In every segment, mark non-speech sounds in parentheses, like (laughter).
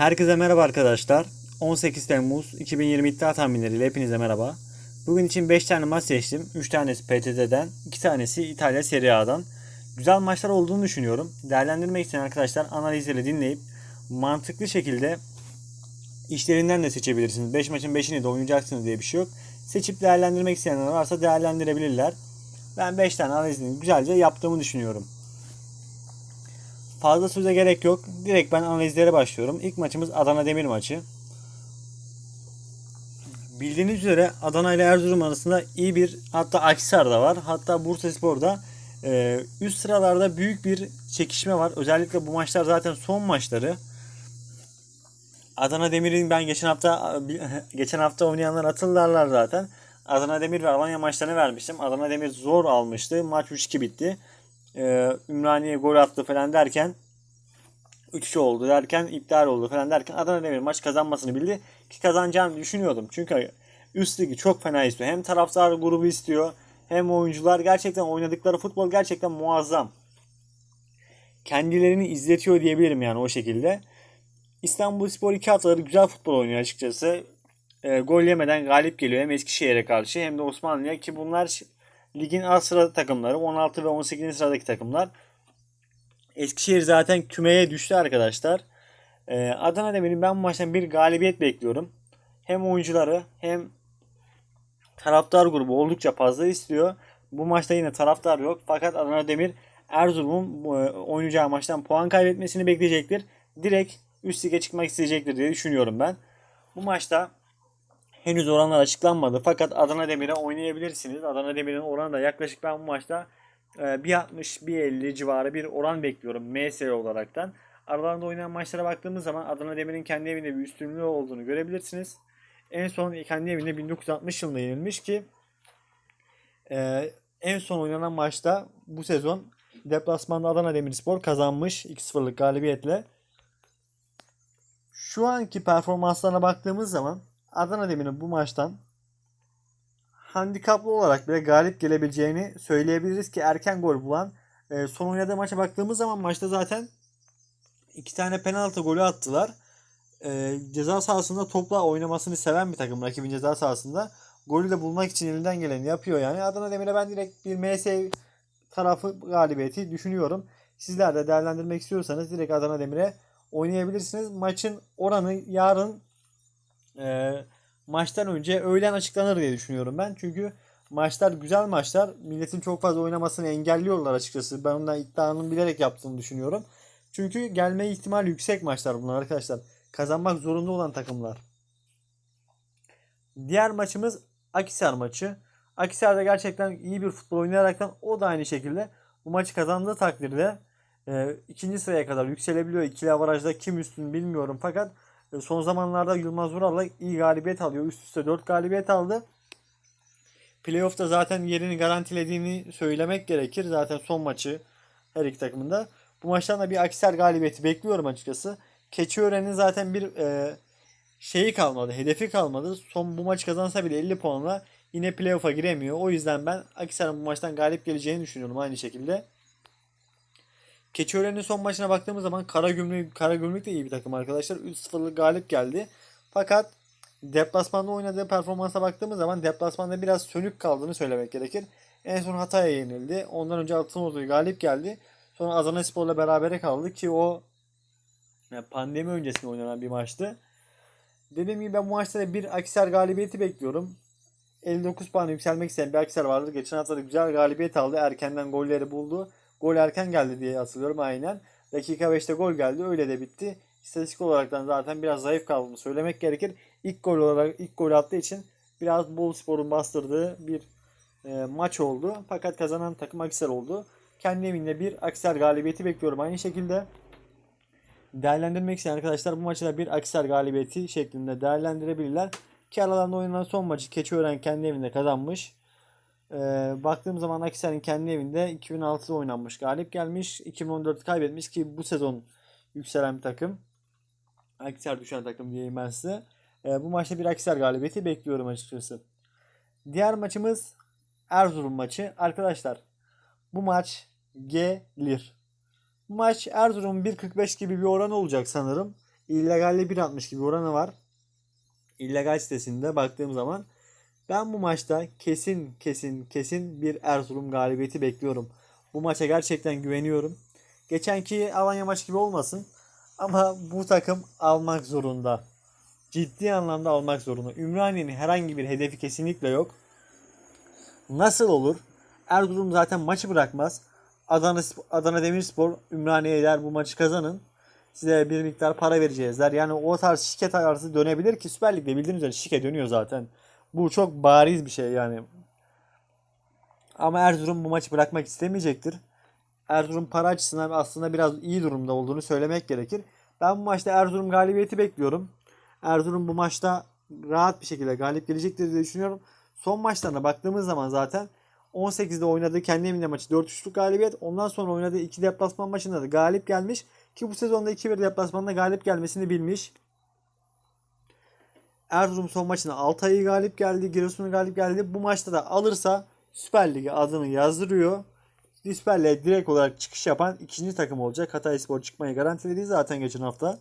Herkese merhaba arkadaşlar. 18 Temmuz 2020 iddia tahminleriyle hepinize merhaba. Bugün için 5 tane maç seçtim. 3 tanesi PTT'den, 2 tanesi İtalya Serie A'dan. Güzel maçlar olduğunu düşünüyorum. Değerlendirmek isteyen arkadaşlar analizleri dinleyip mantıklı şekilde işlerinden de seçebilirsiniz. 5 maçın 5'ini de oynayacaksınız diye bir şey yok. Seçip değerlendirmek isteyenler varsa değerlendirebilirler. Ben 5 tane analizini güzelce yaptığımı düşünüyorum. Fazla söze gerek yok. Direkt ben analizlere başlıyorum. İlk maçımız Adana Demir maçı. Bildiğiniz üzere Adana ile Erzurum arasında iyi bir hatta Akhisar da var. Hatta Bursa Spor'da e, üst sıralarda büyük bir çekişme var. Özellikle bu maçlar zaten son maçları. Adana Demir'in ben geçen hafta (laughs) geçen hafta oynayanlar hatırlarlar zaten. Adana Demir ve Alanya maçlarını vermiştim. Adana Demir zor almıştı. Maç 3-2 bitti. Ee, Ümraniye gol attı falan derken 3 oldu derken iptal oldu falan derken Adana Demir maç kazanmasını bildi ki kazanacağını düşünüyordum. Çünkü üst ligi çok fena istiyor. Hem taraftar grubu istiyor hem oyuncular gerçekten oynadıkları futbol gerçekten muazzam. Kendilerini izletiyor diyebilirim yani o şekilde. İstanbul Spor 2 haftadır güzel futbol oynuyor açıkçası. E, gol yemeden galip geliyor hem Eskişehir'e karşı hem de Osmanlı'ya ki bunlar ligin alt sıra takımları 16 ve 18. sıradaki takımlar. Eskişehir zaten kümeye düştü arkadaşlar. Ee, Adana Demir'in ben bu maçtan bir galibiyet bekliyorum. Hem oyuncuları hem taraftar grubu oldukça fazla istiyor. Bu maçta yine taraftar yok. Fakat Adana Demir Erzurum'un e, oynayacağı maçtan puan kaybetmesini bekleyecektir. Direkt üst lige çıkmak isteyecektir diye düşünüyorum ben. Bu maçta henüz oranlar açıklanmadı. Fakat Adana Demir'e oynayabilirsiniz. Adana Demir'in oranı da yaklaşık ben bu maçta 1.60-1.50 civarı bir oran bekliyorum MS olaraktan. Aralarında oynanan maçlara baktığımız zaman Adana Demir'in kendi evinde bir üstünlüğü olduğunu görebilirsiniz. En son kendi evinde 1960 yılında yenilmiş ki e, en son oynanan maçta bu sezon deplasmanda Adana Demirspor kazanmış 2-0'lık galibiyetle. Şu anki performanslarına baktığımız zaman Adana Demir'in bu maçtan handikaplı olarak bile galip gelebileceğini söyleyebiliriz ki erken gol bulan e, son oynadığı maça baktığımız zaman maçta zaten iki tane penaltı golü attılar. E, ceza sahasında topla oynamasını seven bir takım rakibin ceza sahasında. Golü de bulmak için elinden geleni yapıyor yani. Adana Demir'e ben direkt bir MS tarafı galibiyeti düşünüyorum. Sizler de değerlendirmek istiyorsanız direkt Adana Demir'e oynayabilirsiniz. Maçın oranı yarın e, maçtan önce öğlen açıklanır diye düşünüyorum ben. Çünkü maçlar güzel maçlar. Milletin çok fazla oynamasını engelliyorlar açıkçası. Ben ondan iddianın bilerek yaptığını düşünüyorum. Çünkü gelme ihtimali yüksek maçlar bunlar arkadaşlar. Kazanmak zorunda olan takımlar. Diğer maçımız Akisar maçı. Akisar'da gerçekten iyi bir futbol oynayaraktan o da aynı şekilde bu maçı kazandığı takdirde e, ikinci sıraya kadar yükselebiliyor. İkili avarajda kim üstün bilmiyorum fakat son zamanlarda Yılmaz Vural'la iyi galibiyet alıyor. Üst üste 4 galibiyet aldı. Playoff'ta zaten yerini garantilediğini söylemek gerekir. Zaten son maçı her iki takımında. Bu maçtan da bir Akisar galibiyeti bekliyorum açıkçası. Keçiören'in zaten bir e, şeyi kalmadı, hedefi kalmadı. Son bu maç kazansa bile 50 puanla yine playoff'a giremiyor. O yüzden ben Akisar'ın bu maçtan galip geleceğini düşünüyorum aynı şekilde. Keçiören'in son maçına baktığımız zaman Karagümrük, Karagümrük de iyi bir takım arkadaşlar. 3-0'lık galip geldi. Fakat deplasmanda oynadığı performansa baktığımız zaman deplasmanda biraz sönük kaldığını söylemek gerekir. En son Hatay'a yenildi. Ondan önce Altınoluk'a galip geldi. Sonra Adana Spor'la berabere kaldı ki o yani pandemi öncesinde oynanan bir maçtı. Dediğim gibi ben bu maçta da bir Akisar galibiyeti bekliyorum. 59 puan yükselmek isteyen bir Akisar vardı. Geçen hafta da güzel galibiyet aldı. Erkenden golleri buldu. Gol erken geldi diye hatırlıyorum aynen. Dakika 5'te gol geldi. Öyle de bitti. İstatistik olaraktan zaten biraz zayıf kaldığını söylemek gerekir. İlk gol olarak ilk gol attığı için biraz Bol Spor'un bastırdığı bir e, maç oldu. Fakat kazanan takım Akisar oldu. Kendi evinde bir Akisar galibiyeti bekliyorum aynı şekilde. Değerlendirmek isteyen arkadaşlar bu maçı da bir Akisar galibiyeti şeklinde değerlendirebilirler. Ki aralarında oynanan son maçı Keçiören kendi evinde kazanmış. Ee, baktığım zaman Akisar'ın kendi evinde 2006'da oynanmış. Galip gelmiş. 2014 kaybetmiş ki bu sezon yükselen bir takım. Akisar düşen takım diyeyim ben size. Ee, bu maçta bir Akisar galibiyeti bekliyorum açıkçası. Diğer maçımız Erzurum maçı. Arkadaşlar bu maç gelir. Bu maç Erzurum 1.45 gibi bir oran olacak sanırım. illegalle 1.60 gibi oranı var. İllegal sitesinde baktığım zaman ben bu maçta kesin kesin kesin bir Erzurum galibiyeti bekliyorum. Bu maça gerçekten güveniyorum. Geçenki Alanya maçı gibi olmasın. Ama bu takım almak zorunda. Ciddi anlamda almak zorunda. Ümraniye'nin herhangi bir hedefi kesinlikle yok. Nasıl olur? Erzurum zaten maçı bırakmaz. Adana, Adana Demirspor Ümraniye'ye der bu maçı kazanın. Size bir miktar para vereceğiz der. Yani o tarz şike tarzı dönebilir ki Süper Lig'de bildiğiniz üzere şike dönüyor zaten. Bu çok bariz bir şey yani. Ama Erzurum bu maçı bırakmak istemeyecektir. Erzurum para açısından aslında biraz iyi durumda olduğunu söylemek gerekir. Ben bu maçta Erzurum galibiyeti bekliyorum. Erzurum bu maçta rahat bir şekilde galip gelecektir diye düşünüyorum. Son maçlarına baktığımız zaman zaten 18'de oynadığı kendi evinde maçı 4-3'lük galibiyet. Ondan sonra oynadığı 2 deplasman maçında da galip gelmiş. Ki bu sezonda 2-1 deplasmanda galip gelmesini bilmiş. Erzurum son maçında Altay'ı galip geldi. Giresun'u galip geldi. Bu maçta da alırsa Süper Lig'e adını yazdırıyor. Süper Lig'e direkt olarak çıkış yapan ikinci takım olacak. Hatay Spor çıkmayı garantiledi zaten geçen hafta.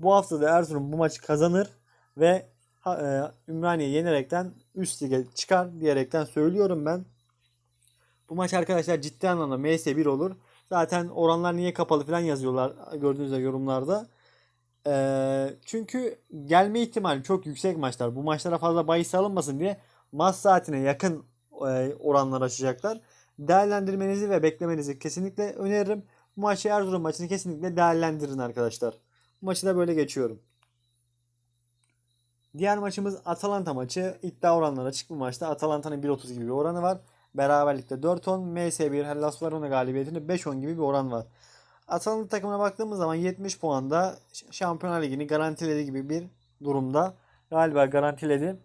Bu hafta da Erzurum bu maçı kazanır ve e, Ümraniye yenerekten üst lige çıkar diyerekten söylüyorum ben. Bu maç arkadaşlar ciddi anlamda MS1 olur. Zaten oranlar niye kapalı falan yazıyorlar gördüğünüz gibi yorumlarda. Ee, çünkü gelme ihtimali çok yüksek maçlar. Bu maçlara fazla bahis alınmasın diye maç saatine yakın e, oranlar açacaklar. Değerlendirmenizi ve beklemenizi kesinlikle öneririm. Bu maçı Erzurum maçını kesinlikle değerlendirin arkadaşlar. Bu maçı da böyle geçiyorum. Diğer maçımız Atalanta maçı. İddia oranları açık bu maçta. Atalanta'nın 1.30 gibi bir oranı var. Beraberlikte 4-10, MS1 Hellas Verona galibiyetinde 5-10 gibi bir oran var. Atalanta takımına baktığımız zaman 70 puanda Şampiyonlar Ligi'ni garantiledi gibi bir durumda. Galiba garantiledi.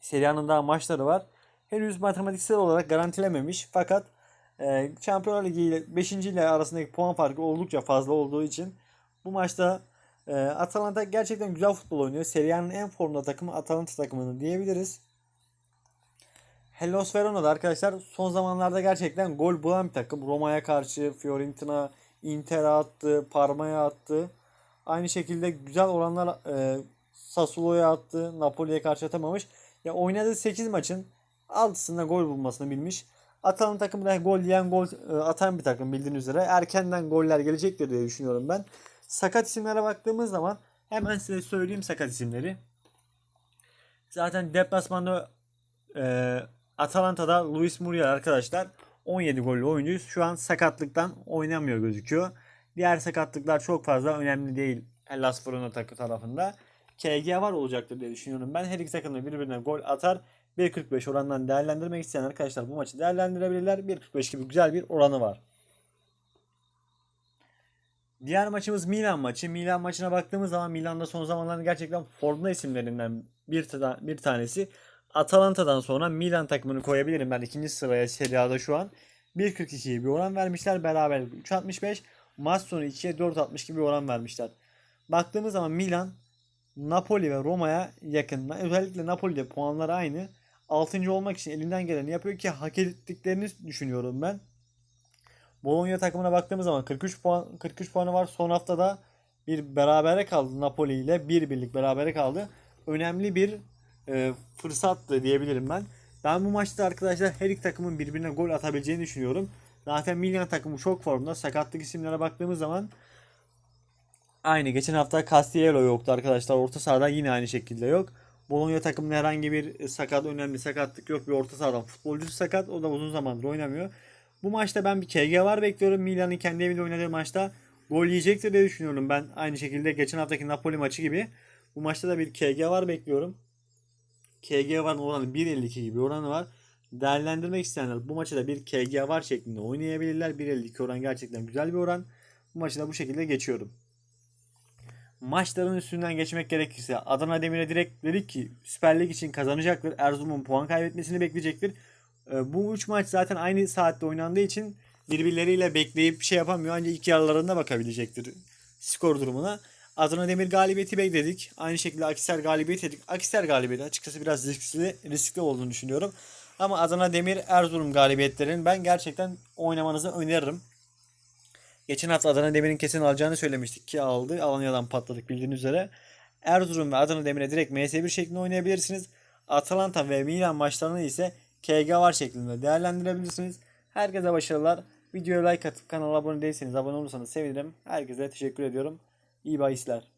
Serie daha maçları var. Henüz matematiksel olarak garantilememiş. Fakat e, Şampiyonlar Ligi ile 5. ile arasındaki puan farkı oldukça fazla olduğu için bu maçta e, Atalanta gerçekten güzel futbol oynuyor. Serie A'nın en formda takımı Atalanta takımını diyebiliriz. Hellas Verona'da arkadaşlar son zamanlarda gerçekten gol bulan bir takım. Roma'ya karşı Fiorentina, Inter'e attı, Parma'ya attı. Aynı şekilde güzel oranlar e, Sassuolo'ya attı. Napoli'ye karşı atamamış. Ya oynadığı 8 maçın 6'sında gol bulmasını bilmiş. Atalanta takımı da gol yiyen gol e, atan bir takım bildiğiniz üzere. Erkenden goller gelecektir diye düşünüyorum ben. Sakat isimlere baktığımız zaman hemen size söyleyeyim sakat isimleri. Zaten deplasmanda e, Atalanta'da Luis Muriel arkadaşlar 17 gollü oyuncu şu an sakatlıktan oynamıyor gözüküyor. Diğer sakatlıklar çok fazla önemli değil Hellas Verona takı tarafında. KG var olacaktır diye düşünüyorum. Ben her iki takım da birbirine gol atar. 1.45 orandan değerlendirmek isteyen arkadaşlar bu maçı değerlendirebilirler. 1.45 gibi güzel bir oranı var. Diğer maçımız Milan maçı. Milan maçına baktığımız zaman Milan'da son zamanlarda gerçekten formda isimlerinden bir, ta bir tanesi. Atalanta'dan sonra Milan takımını koyabilirim ben ikinci sıraya Serie A'da şu an. 1.42'ye bir oran vermişler. Beraber 3.65. Maç sonu 2'ye 4.60 gibi bir oran vermişler. Baktığımız zaman Milan Napoli ve Roma'ya yakın. Özellikle Napoli'de puanlar aynı. 6. olmak için elinden geleni yapıyor ki hak ettiklerini düşünüyorum ben. Bologna takımına baktığımız zaman 43 puan 43 puanı var. Son haftada bir berabere kaldı Napoli ile. Bir birlik berabere kaldı. Önemli bir e, fırsattı diyebilirim ben. Ben bu maçta arkadaşlar her iki takımın birbirine gol atabileceğini düşünüyorum. Zaten Milan takımı çok formda. Sakatlık isimlere baktığımız zaman aynı. Geçen hafta Castiello yoktu arkadaşlar. Orta sahada yine aynı şekilde yok. Bologna takımında herhangi bir sakat, önemli sakatlık yok. Bir orta sahadan futbolcusu sakat. O da uzun zamandır oynamıyor. Bu maçta ben bir KG var bekliyorum. Milan'ın kendi evinde oynadığı maçta gol yiyecektir diye düşünüyorum ben. Aynı şekilde geçen haftaki Napoli maçı gibi. Bu maçta da bir KG var bekliyorum. KG var oranı 1.52 gibi oranı var. Değerlendirmek isteyenler bu maçı da bir KG var şeklinde oynayabilirler. 1.52 oran gerçekten güzel bir oran. Bu maçı da bu şekilde geçiyorum. Maçların üstünden geçmek gerekirse Adana Demir'e direkt dedik ki Süper Lig için kazanacaktır. Erzurum'un puan kaybetmesini bekleyecektir. Ee, bu 3 maç zaten aynı saatte oynandığı için birbirleriyle bekleyip şey yapamıyor. Ancak iki yarılarında bakabilecektir skor durumuna. Adana Demir galibiyeti bekledik. Aynı şekilde Akisar galibiyeti dedik. Akisar galibiyeti açıkçası biraz riskli, riskli olduğunu düşünüyorum. Ama Adana Demir Erzurum galibiyetlerinin ben gerçekten oynamanızı öneririm. Geçen hafta Adana Demir'in kesin alacağını söylemiştik ki aldı. Alanya'dan patladık bildiğiniz üzere. Erzurum ve Adana Demir'e direkt MS1 şeklinde oynayabilirsiniz. Atalanta ve Milan maçlarını ise KG var şeklinde değerlendirebilirsiniz. Herkese başarılar. Videoya like atıp kanala abone değilseniz abone olursanız sevinirim. Herkese teşekkür ediyorum. İyi bahisler.